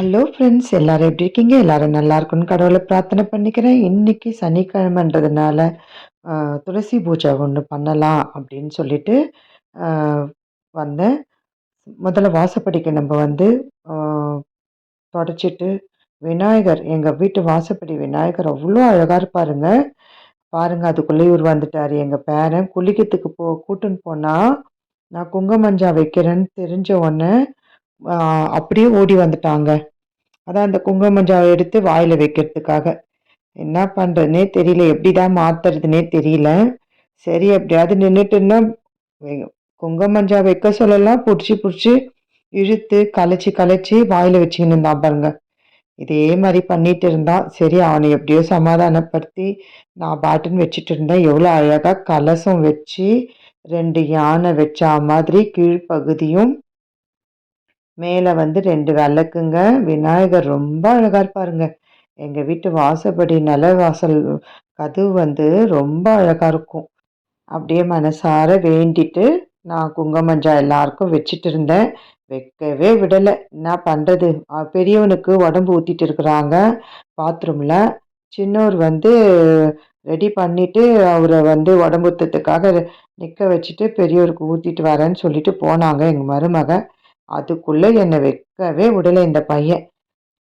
Hello friends எல்லோரும் எப்படி இருக்கீங்க? எல்லோரும் நல்லா இருக்குன்னு கடவுளை பிரார்த்தனை பண்ணிக்கிறேன். இன்னைக்கு சனிக்கிழமைன்றதுனால துளசி பூஜை ஒன்று பண்ணலாம் அப்படின்னு சொல்லிட்டு வந்தேன். முதல்ல வாசப்படிக்கு நம்ம வந்து தொடச்சிட்டு விநாயகர் எங்கள் வீட்டு வாசப்படி விநாயகர் அவ்வளோ அழகாக இருப்பாருங்க. பாருங்கள் அதுக்குள்ளே இவர் வந்துட்டார். எங்கள் பேரன் குளிக்கிறதுக்கு போ கூட்டுன்னு போனால் நான் குங்குமஞ்சா வைக்கிறேன்னு தெரிஞ்ச உடனே அப்படியே ஓடி வந்துட்டாங்க. அதான் அந்த குங்குமஞ்சாவை எடுத்து வாயில் வைக்கிறதுக்காக. என்ன பண்ணுறதுனே தெரியல. எப்படி தான் மாற்றுறதுனே தெரியல. சரி எப்படியாவது நின்றுட்டுன்னா குங்குமஞ்சா வைக்க சொல்லலாம். பிடிச்சி பிடிச்சி இழுத்து கலைச்சி கலைச்சி வாயில் வச்சுக்கின்னு இருந்தான் பாருங்க. இதே மாதிரி பண்ணிட்டு இருந்தான். சரி அவனை எப்படியோ சமாதானப்படுத்தி நான் பாட்டுன்னு வச்சுட்டு இருந்தேன். எவ்வளோ அழகாக கலசம் வச்சு ரெண்டு யானை வச்சா மாதிரி கீழ்ப்பகுதியும் மேலே வந்து ரெண்டு விளக்குங்க. விநாயகர் ரொம்ப அழகாக இருப்பாருங்க. எங்கள் வீட்டு வாசப்படி நில வாசல் கதவு வந்து ரொம்ப அழகாக இருக்கும். அப்படியே மனசார வேண்டிட்டு நான் குங்குமஞ்சா எல்லாருக்கும் வச்சுட்டு இருந்தேன். வைக்கவே விடலை. என்ன பண்ணுறது பெரியவனுக்கு உடம்பு ஊற்றிட்டு இருக்கிறாங்க. பாத்ரூமில். சின்னவர் வந்து ரெடி பண்ணிவிட்டு அவரை வந்து உடம்பு ஊற்றுறதுக்காக நிற்க வச்சுட்டு பெரியவருக்கு ஊற்றிட்டு வரேன்னு சொல்லிட்டு போனாங்க. எங்கள் மருமக அதுக்குள்ளே என்னை வைக்கவே விடலை இந்த பையன்.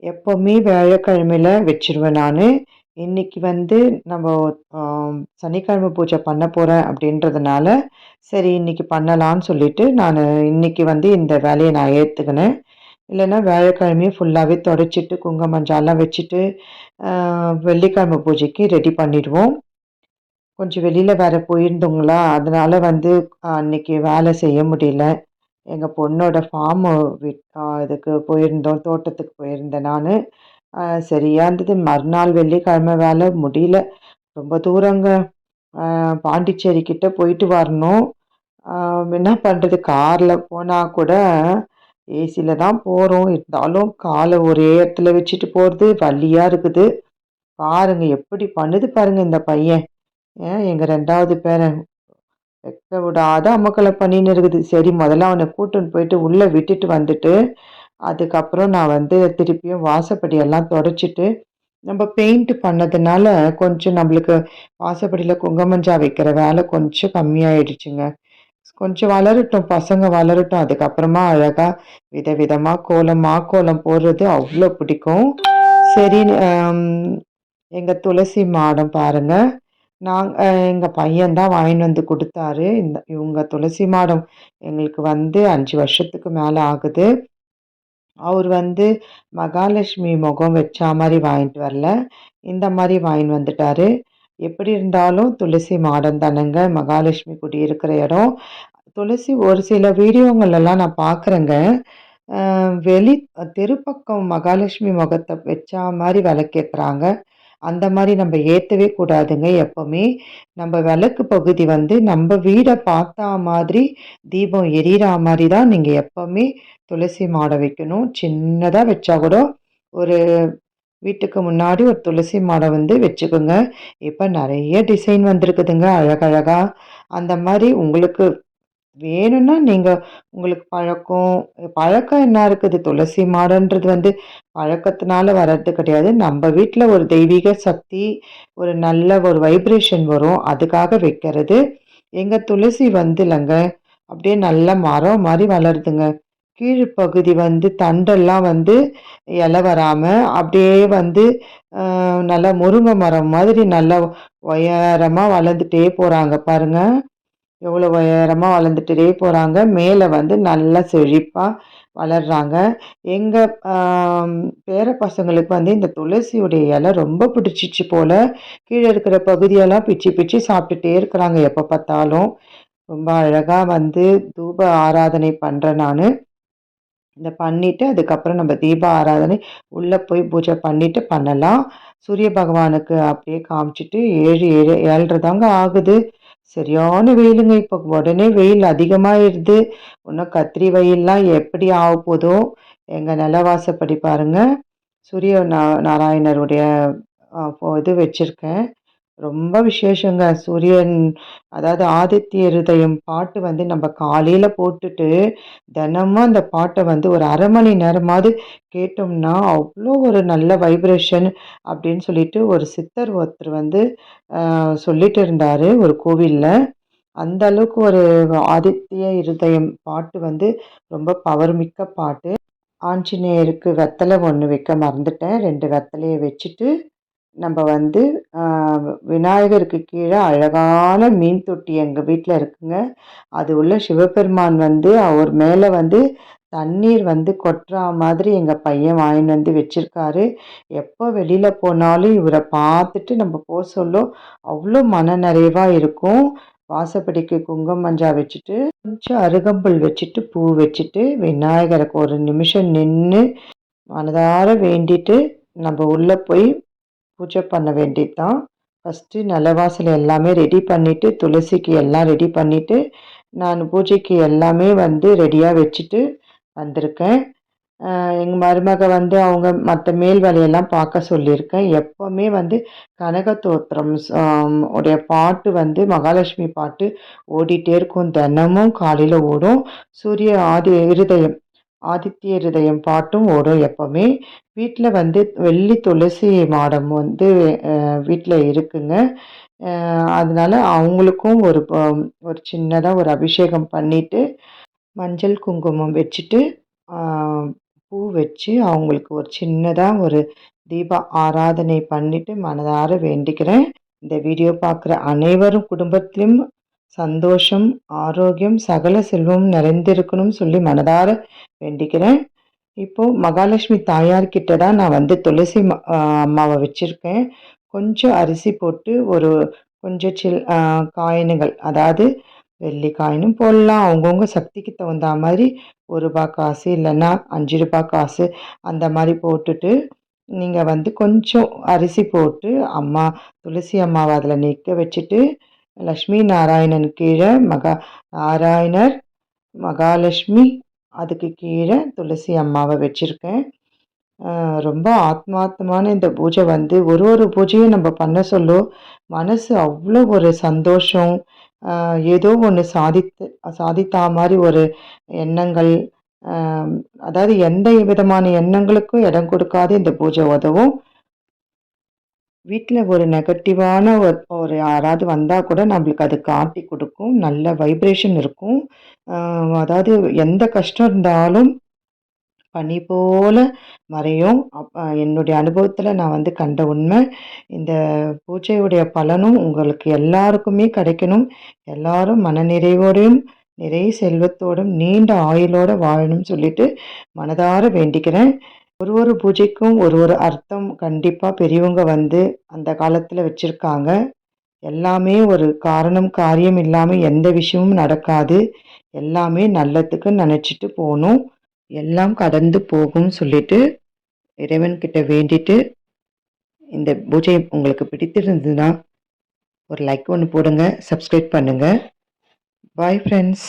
எப்போவுமே வியாழக்கிழமையில் வச்சிருவேன் நான். இன்னைக்கு வந்து நம்ம சனிக்கிழமை பூஜை பண்ண போகிறேன் அப்படின்றதுனால சரி இன்னைக்கு பண்ணலான்னு சொல்லிட்டு நான் இன்னைக்கு வந்து இந்த வேலையை நான் ஏற்றுக்கினேன் இல்லைன்னா வியாழக்கிழமையும் ஃபுல்லாகவே தொடச்சிட்டு குங்குமஞ்சாலாம் வச்சுட்டு வெள்ளிக்கிழமை பூஜைக்கு ரெடி பண்ணிடுவோம். கொஞ்சம் வெளியில் வேற போயிருந்தோங்களா? அதனால் வந்து அன்றைக்கி அன்னைக்கு வேலை செய்ய முடியல. எங்கள் பொண்ணோட ஃபார்ம் இதுக்கு போயிருந்தோம் தோட்டத்துக்கு போயிருந்தேன் நான். சரியாக இருந்தது. மறுநாள் வெள்ளிக்கிழமை வேலை முடியல. ரொம்ப தூரங்க. பாண்டிச்சேரி கிட்டே போயிட்டு வரணும். என்ன பண்ணுறது காரில் போனால் கூட ஏசியில் தான் போகிறோம் இருந்தாலும் காலை ஒரே இடத்துல வச்சுட்டு போகிறது வள்ளியாக இருக்குது. பாருங்கள் எப்படி பண்ணுது பாருங்கள் இந்த பையன். ஏன் எங்கள் ரெண்டாவது பேரன் வைக்க விடாத அமக்கலை பண்ணின்னு இருக்குது சரி முதல்ல அவனை கூட்டின்னு போயிட்டு உள்ளே விட்டுட்டு வந்துட்டு அதுக்கப்புறம் நான் வந்து திருப்பியும் வாசப்படியெல்லாம் தொடச்சிட்டு நம்ம பெயிண்ட் பண்ணதுனால கொஞ்சம் நம்மளுக்கு வாசப்படியில் குங்குமஞ்சா வைக்கிற வேலை கொஞ்சம் கம்மியாயிடுச்சுங்க. கொஞ்சம் வளரட்டும் பசங்க வளரட்டும். அதுக்கப்புறமா அழகாக விதவிதமாக கோலம் மாக்கோலம் போடுறது அவ்வளோ பிடிக்கும். சரி எங்கள் துளசி மாடம் பாருங்கள் நாங்கள் எங்கள் பையன்தான் வாங்கின்னு வந்து கொடுத்தாரு. இந்த இவங்க துளசி மாடம் எங்களுக்கு வந்து அஞ்சு வருஷத்துக்கு மேலே ஆகுது. அவர் வந்து மகாலட்சுமி முகம் வச்சா மாதிரி வாங்கிட்டு வரல. இந்த மாதிரி வாங்கிட்டு வந்துட்டாரு. எப்படி இருந்தாலும் துளசி மாடம் தானேங்க. மகாலட்சுமி குடி இருக்கிற இடம். துளசி ஒரு சில வீடியோங்களெல்லாம் நான் பார்க்குறேங்க வெளி தெருப்பக்கம் மகாலட்சுமி முகத்தை வச்சா மாதிரி விளக்கேற்றுறாங்க அந்த மாதிரி நம்ம ஏற்றவே கூடாதுங்க எப்போவுமே. நம்ம விளக்கு பகுதி வந்து நம்ம வீடை பார்த்தா மாதிரி தீபம் எரியற மாதிரி தான் நீங்கள் எப்போவுமே துளசி மாடை வைக்கணும். சின்னதாக வச்சா கூட ஒரு வீட்டுக்கு முன்னாடி ஒரு துளசி மாடை வந்து வச்சுக்கோங்க. இப்போ நிறைய டிசைன் வந்திருக்குதுங்க. அழகழகாக அந்த மாதிரி உங்களுக்கு வேணும்னா நீங்கள் உங்களுக்கு பழக்கம் பழக்கம் என்ன இருக்குது? துளசி மாடன்றது வந்து பழக்கத்தினால வர்றது கிடையாது. நம்ம வீட்டில் ஒரு தெய்வீக சக்தி ஒரு நல்ல ஒரு வைப்ரேஷன் வரும். அதுக்காக வைக்கிறது. எங்கள் துளசி வந்து இல்லைங்க அப்படியே நல்ல மரம் மாதிரி வளருதுங்க. கீழ்ப்பகுதி வந்து தண்டெல்லாம் வந்து இலை வராமல் அப்படியே வந்து நல்லா முருங்கை மரம் மாதிரி நல்லா உயரமாக வளர்ந்துட்டே போகிறாங்க பாருங்கள் எவ்வளோ உயரமாக வளர்ந்துட்டே போகிறாங்க மேலே வந்து நல்லா செழிப்பாக வளர்கிறாங்க எங்கள் பேர பசங்களுக்கு வந்து இந்த துளசியுடைய இலை ரொம்ப பிடிச்சிச்சு போல். கீழே இருக்கிற பகுதியெல்லாம் பிச்சு பிச்சு சாப்பிட்டுட்டே இருக்கிறாங்க. எப்போ பார்த்தாலும் ரொம்ப அழகாக வந்து தூப ஆராதனை பண்ணுறேன் நான். இதை பண்ணிவிட்டு அதுக்கப்புறம் நம்ம தீப ஆராதனை உள்ளே போய் பூஜை பண்ணிவிட்டு பண்ணலாம். சூரிய பகவானுக்கு அப்படியே காமிச்சிட்டு ஏழு ஏழு ஏழரை தாங்க ஆகுது. சரியான வெயிலுங்க. இப்போ உடனே வெயில் அதிகமாகிடுது இன்னும் கத்திரி வெயில்லாம் எப்படி ஆக போதோ எங்கள் நிலவாசப்படி பாருங்கள் சூரிய நா நாராயணருடைய இது வச்சுருக்கேன். ரொம்ப விசேஷங்க. சூரியன் அதாவது ஆதித்ய ஹிருதயம் பாட்டு வந்து நம்ம காலையில் போட்டுட்டு, தினமும் அந்த பாட்டை வந்து ஒரு அரை மணி நேரமாவது கேட்டோம்னா, அவ்வளோ ஒரு நல்ல வைப்ரேஷன் அப்படின்னு சொல்லிட்டு ஒரு சித்தர் ஒருத்தர் வந்து சொல்லிட்டு இருந்தார் ஒரு கோவிலில் அந்த அளவுக்கு ஒரு ஆதித்ய இருதயம் பாட்டு வந்து ரொம்ப பவர் மிக்க பாட்டு. ஆஞ்சநேயருக்கு வெத்தலை ஒன்று வைக்க மறந்துட்டேன். ரெண்டு வெத்தலையை வச்சுட்டு, நம்ம வந்து விநாயகருக்கு கீழே அழகான மீன் தொட்டி எங்கள் வீட்டில் இருக்குங்க. அது உள்ள சிவபெருமான் வந்து அவர் மேலே வந்து தண்ணீர் வந்து கொட்டுறா மாதிரி எங்கள் பையன் வாங்கின்னு வந்து வச்சிருக்காரு. எப்போ வெளியில் போனாலும் இவரை பார்த்துட்டு நம்ம போ சொல்ல, அவ்வளோ மன நிறைவாக இருக்கும். வாசப்படிக்கு குங்கும மஞ்சா வச்சுட்டு, கொஞ்சம் அருகம்புல் வச்சுட்டு, பூ வச்சுட்டு, விநாயகருக்கு ஒரு நிமிஷம் நின்று மனதார வேண்டிட்டு, நம்ம உள்ளே போய் பூஜை பண்ண வேண்டியது தான். ஃபஸ்ட்டு நிலவாசல் எல்லாமே ரெடி பண்ணிவிட்டு துளசிக்கு எல்லாம் ரெடி பண்ணிவிட்டு நான் பூஜைக்கு எல்லாமே வந்து ரெடியாக வச்சுட்டு வந்திருக்கேன். எங்கள் மருமக வந்து அவங்க மற்ற மேல் வேலையெல்லாம் பார்க்க சொல்லியிருக்கேன். எப்போவுமே வந்து கனகத்தோத்திரம் உடைய பாட்டு வந்து மகாலட்சுமி பாட்டு ஓடிட்டே இருக்கும். தினமும் காலையில் ஓடும். சூரிய ஆதி இருதயம் ஆதித்ய ஹிருதயம் பாட்டும் ஓடும் எப்பவுமே. வீட்டில் வந்து வெள்ளி துளசி மாடம் வந்து வீட்டில் இருக்குங்க. அதனால் அதனால அவங்களுக்கும் ஒரு ஒரு சின்னதாக ஒரு அபிஷேகம் பண்ணிவிட்டு மஞ்சள் குங்குமம் வச்சுட்டு, பூ வச்சு அவங்களுக்கு ஒரு சின்னதாக ஒரு தீப ஆராதனை பண்ணிவிட்டு மனதார வேண்டிக்கிறேன். இந்த வீடியோ பார்க்குற அனைவரும் குடும்பத்திலும் சந்தோஷம், ஆரோக்கியம், சகல செல்வமும் நிறைந்திருக்கணும்னு சொல்லி மனதார வேண்டிக்கிறேன். இப்போது மகாலட்சுமி தாயார்கிட்ட தான் நான் வந்து துளசி ம வச்சுருக்கேன் கொஞ்சம் அரிசி போட்டு ஒரு கொஞ்சம் சில் அ காயினுகள் அதாவது வெள்ளி காயினும் போடலாம். அவங்கவுங்க சக்திக்கு தகுந்தா மாதிரி ஒரு ரூபா காசு இல்லைன்னா அஞ்சு ரூபா காசு அந்த மாதிரி போட்டுட்டு, நீங்கள் வந்து கொஞ்சம் அரிசி போட்டு அம்மா துளசி அம்மாவை அதில் நிற்க வச்சுட்டு, லக்ஷ்மி நாராயணன் கீழே மகா நாராயணர், மகாலட்சுமி அதுக்கு கீழே துளசி அம்மாவை வச்சுருக்கேன் ரொம்ப ஆத்மார்த்தமான இந்த பூஜை வந்து ஒரு ஒரு பூஜையும் நம்ம பண்ண சொல்லும் மனசு அவ்வளோ ஒரு சந்தோஷம். ஏதோ ஒன்று சாதித்து சாதித்தா மாதிரி ஒரு எண்ணங்கள். அதாவது எந்த விதமான எண்ணங்களுக்கும் இடம் கொடுக்காது இந்த பூஜை உதவும். வீட்டில் ஒரு நெகட்டிவான ஒரு ஒரு யாராவது வந்தால் கூட நம்மளுக்கு அது காட்டி கொடுக்கும் நல்ல வைப்ரேஷன் இருக்கும். அதாவது எந்த கஷ்டம் இருந்தாலும் பனி போல் மறையும். அப் என்னுடைய அனுபவத்தில் நான் வந்து கண்ட உண்மை. இந்த பூஜையுடைய பலனும் உங்களுக்கு எல்லாருக்குமே கிடைக்கணும். எல்லாரும் மனநிறைவோடையும், நிறை செல்வத்தோடும், நீண்ட ஆயுளோட வாழணும்னு சொல்லிட்டு மனதார வேண்டிக்கிறேன். ஒரு ஒரு பூஜைக்கும் ஒரு ஒரு அர்த்தம் கண்டிப்பாக பெரியவங்க வந்து அந்த காலத்தில் வச்சுருக்காங்க எல்லாமே ஒரு காரணம், காரியம் இல்லாமல் எந்த விஷயமும் நடக்காது. எல்லாமே நல்லதுக்கு நினச்சிட்டு போகணும் எல்லாம் கடந்து போகும்னு சொல்லிட்டு, இறைவன்கிட்ட வேண்டிட்டு, இந்த பூஜை உங்களுக்கு பிடித்திருந்ததுன்னா, ஒரு லைக் ஒன்று போடுங்க. சப்ஸ்கிரைப் பண்ணுங்கள் பாய் ஃப்ரெண்ட்ஸ்.